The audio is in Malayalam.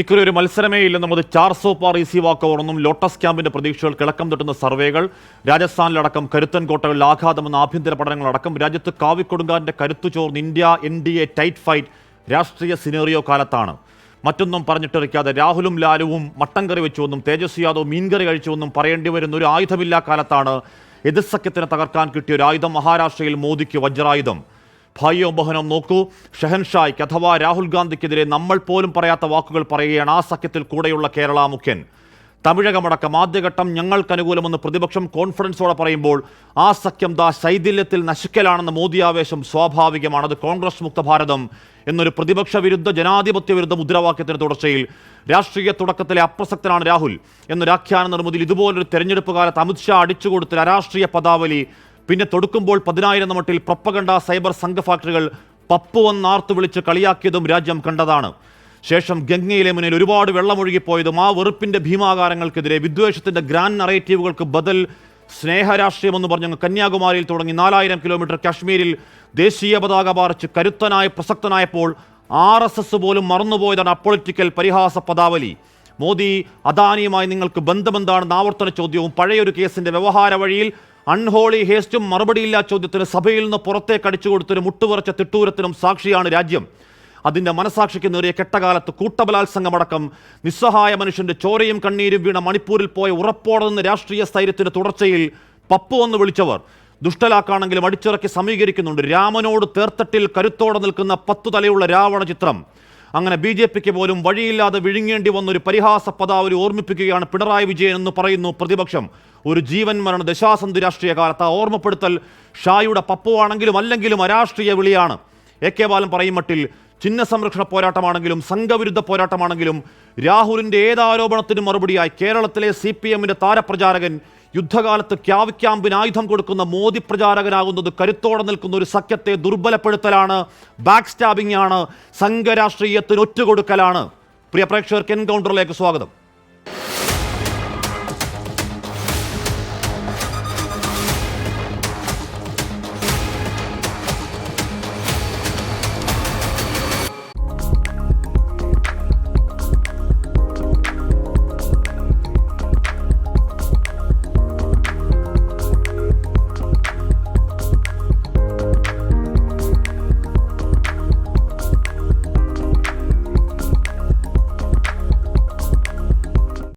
ഇക്കുറി ഒരു മത്സരമേ ഇല്ലെന്നുള്ളത് ചാർസോ പാർ ഈസി വാക്കോറൊന്നും ലോട്ടസ് ക്യാമ്പിന്റെ പ്രതീക്ഷകൾ കിളക്കം തട്ടുന്ന സർവേകൾ. രാജസ്ഥാനിലടക്കം കരുത്തൻ കോട്ടകളിൽ ആഘാതമെന്ന ആഭ്യന്തര പഠനങ്ങളടക്കം. രാജ്യത്ത് കാവിക്കൊടുങ്കാരന്റെ കരുത്തു ചോർന്ന് India N D A tight fight രാഷ്ട്രീയ സിനേറിയോ കാലത്താണ്. മറ്റൊന്നും പറഞ്ഞിട്ടിരിക്കാതെ രാഹുലും ലാലുവും മട്ടൻ കറി വെച്ചുവെന്നും തേജസ്വി യാദവ് മീൻകറി കഴിച്ചുവെന്നും പറയേണ്ടി വരുന്ന ഒരു ആയുധമില്ലാ കാലത്താണ് എതിർസഖ്യത്തിന് തകർക്കാൻ കിട്ടിയ ഒരു ആയുധം മഹാരാഷ്ട്രയിൽ മോദിക്ക് വജ്രായുധം. ഭായിയോ ബഹനം നോക്കൂ. ഷെഹൻഷായ്ക്ക് അഥവാ രാഹുൽ ഗാന്ധിക്കെതിരെ നമ്മൾ പോലും പറയാത്ത വാക്കുകൾ പറയുകയാണ് ആ സഖ്യത്തിൽ കൂടെയുള്ള കേരള മുഖ്യൻ. തമിഴകമടക്കം ആദ്യഘട്ടം ഞങ്ങൾക്ക് അനുകൂലമെന്ന് പ്രതിപക്ഷം കോൺഫിഡൻസോടെ പറയുമ്പോൾ ആ സഖ്യം ദാ ശൈഥില്യത്തിൽ നശിക്കലാണെന്ന മോദി ആവേശം സ്വാഭാവികമാണ്. അത് കോൺഗ്രസ് മുക്ത ഭാരതം എന്നൊരു പ്രതിപക്ഷ വിരുദ്ധ ജനാധിപത്യ വിരുദ്ധ മുദ്രാവാക്യത്തിന് തുടർച്ചയിൽ രാഷ്ട്രീയ തുടക്കത്തിലെ അപ്രസക്തനാണ് രാഹുൽ. എന്നൊരാഖ്യാന നിർമ്മിതിയിൽ ഇതുപോലൊരു തെരഞ്ഞെടുപ്പ് കാലത്ത് അമിത്ഷാ അടിച്ചുകൊടുത്ത അരാഷ്ട്രീയ പദാവലി പിന്നെ തൊടുക്കുമ്പോൾ പതിനായിരം മട്ടിൽ പ്രപ്പകണ്ട സൈബർ സംഘ ഫാക്ടറികൾ പപ്പുവന്നാർത്ത് വിളിച്ച് കളിയാക്കിയതും രാജ്യം കണ്ടതാണ്. ശേഷം ഗംഗയിലെ മുന്നിൽ ഒരുപാട് വെള്ളമൊഴുകിപ്പോയതും ആ വെറുപ്പിന്റെ ഭീമാകാരങ്ങൾക്കെതിരെ വിദ്വേഷത്തിന്റെ ഗ്രാൻഡ് നറേറ്റീവുകൾക്ക് ബദൽ സ്നേഹരാഷ്ട്രീയമെന്ന് പറഞ്ഞ് കന്യാകുമാരിയിൽ തുടങ്ങി നാലായിരം കിലോമീറ്റർ കാശ്മീരിൽ ദേശീയ പതാക പാറിച്ച് കരുത്തനായ പ്രസക്തനായപ്പോൾ ആർ എസ് എസ് പോലും മറന്നുപോയതാണ് അപ്പൊളിറ്റിക്കൽ പരിഹാസ പദാവലി. മോദി അദാനിയുമായി നിങ്ങൾക്ക് ബന്ധമെന്താണെന്ന് ആവർത്തന ചോദ്യവും പഴയൊരു കേസിന്റെ വ്യവഹാര വഴിയിൽ അൺഹോളി ഹേസ്റ്റും മറുപടിയില്ലാ ചോദ്യത്തിന് സഭയിൽ നിന്ന് പുറത്തേക്ക് അടിച്ചു കൊടുത്തൊരു മുട്ടുപറച്ച തിട്ടൂരത്തിനും സാക്ഷിയാണ് രാജ്യം. അതിന്റെ മനസാക്ഷിക്ക് നേറിയ കെട്ടകാലത്ത് കൂട്ടബലാത്സംഗമടക്കം നിസ്സഹായ മനുഷ്യന്റെ ചോരയും കണ്ണീരും വീണ മണിപ്പൂരിൽ പോയ ഉറപ്പോടെ നിന്ന് രാഷ്ട്രീയ സ്ഥൈര്യത്തിന്റെ തുടർച്ചയിൽ പപ്പു വന്ന് വിളിച്ചവർ. ദുഷ്ടലാക്കാണെങ്കിലും അടിച്ചിറക്കി സമീകരിക്കുന്നുണ്ട്. രാമനോട് തേർത്തട്ടിൽ കരുത്തോടെ നിൽക്കുന്ന പത്തു തലയുള്ള രാവണ ചിത്രം. അങ്ങനെ ബി ജെ പിക്ക് പോലും വഴിയില്ലാതെ വിഴുങ്ങേണ്ടി വന്ന ഒരു പരിഹാസ പദാവലി ഓർമ്മിപ്പിക്കുകയാണ് പിണറായി വിജയൻ എന്ന് പറയുന്നു പ്രതിപക്ഷം. ഒരു ജീവൻ മരണ ദശാസന്ധി രാഷ്ട്രീയ കാലത്ത് ആ ഓർമ്മപ്പെടുത്തൽ ഷായുടെ പപ്പുവാണെങ്കിലും അല്ലെങ്കിലും അരാഷ്ട്രീയ വിളിയാണ്. എ കെ ബാലൻ പറയും മട്ടിൽ ചിഹ്ന സംരക്ഷണ പോരാട്ടമാണെങ്കിലും സംഘവിരുദ്ധ പോരാട്ടമാണെങ്കിലും രാഹുലിന്റെ ഏതാരോപണത്തിനും മറുപടിയായി കേരളത്തിലെ സി പി എമ്മിന്റെ താരപ്രചാരകൻ യുദ്ധകാലത്ത് ക്യാവിക്യാമ്പിന് ആയുധം കൊടുക്കുന്ന മോദി പ്രചാരകനാകുന്നത് കരുത്തോടെ നിൽക്കുന്ന ഒരു സഖ്യത്തെ ദുർബലപ്പെടുത്തലാണ് ബാക്ക് സ്റ്റാബിംഗ് ആണ് സംഘരാഷ്ട്രീയത്തിന് ഒറ്റുകൊടുക്കലാണ്. പ്രിയ പ്രേക്ഷകർക്ക് എൻകൗണ്ടറിലേക്ക് സ്വാഗതം.